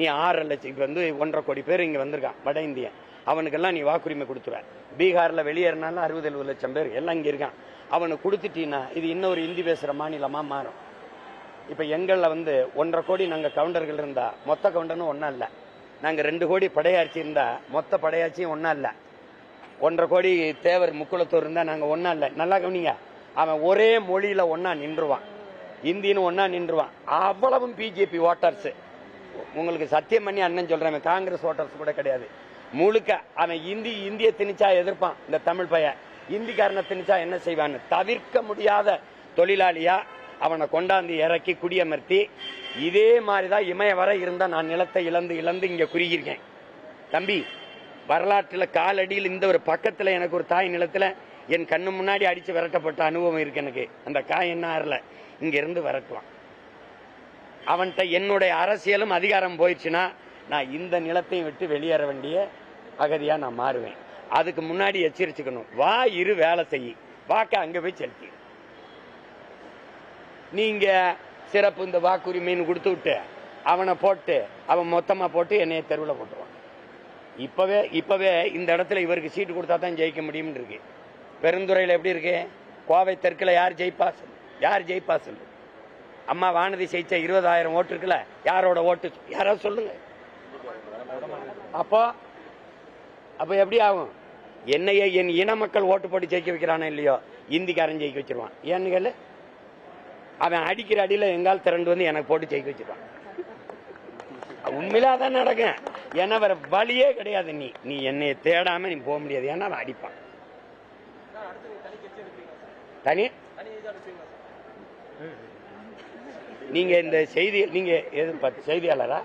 நீ ஆறரை லட்சம் இப்போ வந்து ஒன்றரை கோடி பேர் இங்கே வந்திருக்கான் வட இந்தியன். அவனுக்கெல்லாம் நீ வாக்குரிமை கொடுத்துருவ. பீகாரில் வெளியேறினாலும் அறுபது எழுபது லட்சம் பேர் எல்லாம் இங்கே இருக்கான். அவனுக்கு கொடுத்துட்டீங்கன்னா இது இன்னொரு ஹிந்தி பேசுகிற மாநிலமாக மாறும். இப்போ எங்களில் வந்து ஒன்றரை கோடி நாங்கள் கவுண்டர்கள் இருந்தால் மொத்த கவுண்டர்னு ஒன்றா இல்லை. நாங்கள் ரெண்டு கோடி படையாட்சி இருந்தால் மொத்த படையாட்சியும் ஒன்றா இல்லை. ஒன்றரை கோடி தேவர் முக்குளத்தூர் இருந்தால் நாங்கள் ஒன்றும் இல்லை. நல்லா கவனிங்க. அவன் ஒரே மொழியில் ஒன்றா நின்றுவான். இந்தின்னு ஒன்றா நின்றுவான். அவ்வளவும் பிஜேபி ஓட்டர்ஸு. உங்களுக்கு சத்தியம் பண்ணி அண்ணன் சொல்றேன் காங்கிரஸ் ஓட்டர்ஸ் கூட கிடையாது. முழுக்க அவன் இந்தி இந்திய திணிச்சா எதிர்ப்பான் இந்த தமிழ் பையன் இந்திக்காரனை திணிச்சா என்ன செய்வான்னு? தவிர்க்க முடியாத தொழிலாளியா அவனை கொண்டாந்து இறக்கி குடியமர்த்தி இதே மாதிரிதான் இமய வர இருந்தா நான் நிலத்தை இழந்து இழந்து இங்க குறுகியிருக்கேன். தம்பி வரலாற்றில் காலடியில் இந்த ஒரு பக்கத்துல எனக்கு ஒரு தாய் நிலத்துல என் கண்ணு முன்னாடி அடிச்சு விரட்டப்பட்ட அனுபவம் இருக்கு எனக்கு. அந்த காய் என்ன ஆறல இங்க இருந்து விரட்டுவான். அவன்கிட்ட என்னுடைய அரசியலும் அதிகாரம் போயிடுச்சுன்னா நான் இந்த நிலத்தையும் விட்டு வெளியேற வேண்டிய அகதியா நான் மாறுவேன். அதுக்கு முன்னாடி எச்சரிச்சுக்கணும். வா இரு வேலை செய். வாக்க அங்க போய் செலுத்தி. நீங்க சிறப்பு இந்த வாக்குரிமைன்னு கொடுத்து விட்டு அவனை போட்டு அவன் மொத்தமா போட்டு என்னைய தெருவில் போட்டுருவான் இப்பவே இப்பவே இந்த இடத்துல இவருக்கு சீட்டு கொடுத்தா தான் ஜெயிக்க முடியும்னு இருக்கு. பெருந்துறையில் எப்படி இருக்கு? கோவை தெற்குல யார் ஜெயிப்பா சொல்லு. யார் ஜெயிப்பா சொல்லு? அம்மா வானதி ஜெயிச்ச இருபதாயிரம் ஓட்டு இருக்குல்ல யாரோட ஓட்டு? யாராவது சொல்லுங்க. அப்போ அப்ப எப்படி ஆகும்? என்னைய என் இன மக்கள் ஓட்டு போட்டு ஜெயிக்க வைக்கிறானோ இல்லையோ இந்திக்காரன் ஜெயிக்க வச்சிருவான். ஏன்னு கேளு அவன் அடிக்கிற அடியில எங்கால் திரண்டு வந்து எனக்கு போட்டு ஜெயிக்க வச்சிருவான். உண்மையில அதான் நடக்கும். ஏன்னா வேற வழியே கிடையாது நீ. நீ என்னைய தேடாம நீ போக முடியாது. ஏன்னா அவன் அடிப்பான். தனி? நீங்க இந்த செய்தி நீங்க எது செய்தியாளரா?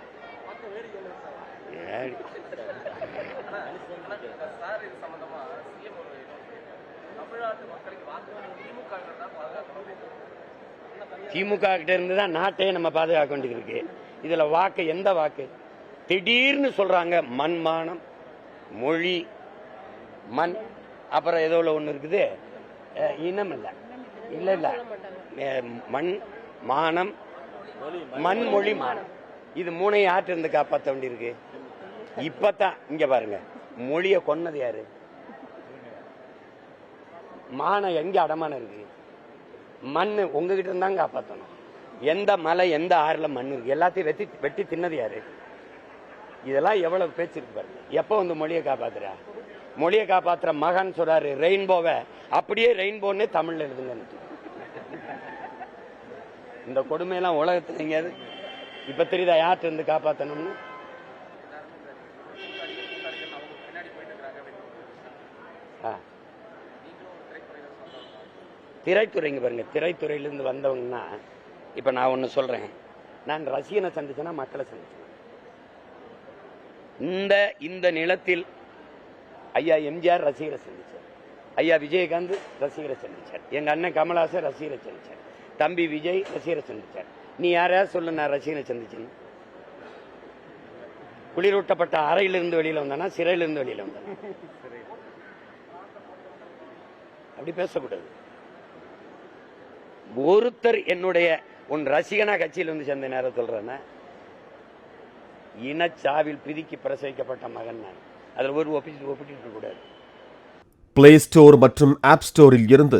திமுக கிட்ட இருந்து தான் நாட்டையே நம்ம பாதுகாக்க வேண்டியது இருக்கு. இதுல வாக்கு எந்த வாக்கு? திடீர்னு சொல்றாங்க மண்மானம் மொழி மண் அப்புறம் ஏதோ ஒன்று இருக்குது. இனம் இல்ல. இல்ல இல்ல. மண் மானம் மண் மொழி மானம் இது மூணையும் ஆற்று இருந்து காப்பாற்ற வேண்டியிருக்கு? இப்பதான் இங்க பாருங்க. மொழியை கொன்னது யாரு? மானம் எங்க அடமானம் இருக்கு? மண் உங்ககிட்ட இருந்தாங்க காப்பாற்றணும் எந்த மலை எந்த ஆறுல மண் இருக்கு? எல்லாத்தையும் வெட்டி வெட்டி தின்னது யாரு? இதெல்லாம் எவ்வளவு பேச்சு இருக்கு பாருங்க. எப்போ வந்து மொழியை காப்பாத்துறா? மொழியை காப்பாத்துற மகான் சொல்றாரு ரெயின்போவை அப்படியே ரெயின்போன்னு தமிழ்ல எழுதுங்க இந்த கொடுமையெல்லாம் உலகத்துல எங்கேயாவது இப்ப தெரியுதா யார்கிட்ட இருந்து காப்பாத்தணும்னு? திரைத்துறைங்க பாருங்க. திரைத்துறையிலிருந்து வந்தவங்கன்னா இப்ப நான் ஒண்ணு சொல்றேன். நான் ரசிகனை சந்திச்சேன்னா மக்களை சந்திச்சேன்? இந்த இந்த நிலத்தில் ஐயா எம்ஜிஆர் ரசிகரை சந்திச்சார். ஐயா விஜயகாந்த் ரசிகரை சந்திச்சார். எங்க அண்ணன் கமலாசர் ரசிகரை சந்திச்சார். தம்பி விஜய் ரசிகரை சந்திச்சார். நீ யாரையாவது சொல்லு நான் ரசிகனை சந்திச்சேன்னு குளிரூட்டப்பட்ட அறையிலிருந்து வெளியில வந்தானா சிறையிலிருந்து வெளியில வந்தானா? அப்படி பேசக்கூடாது. ஒருத்தர் என்னுடைய உன் ரசிகனா கட்சியில் வந்து சேர்ந்த நேரம் சொல்றேன்னா இனச்சாவில் பிதிக்கி பிரசவிக்கப்பட்ட மகன் நான். அதில் ஒரு ஒப்பிட்டு ஒப்பிட்டு கூடாது பிளே ஸ்டோர் மற்றும் ஆப் ஸ்டோரில் இருந்து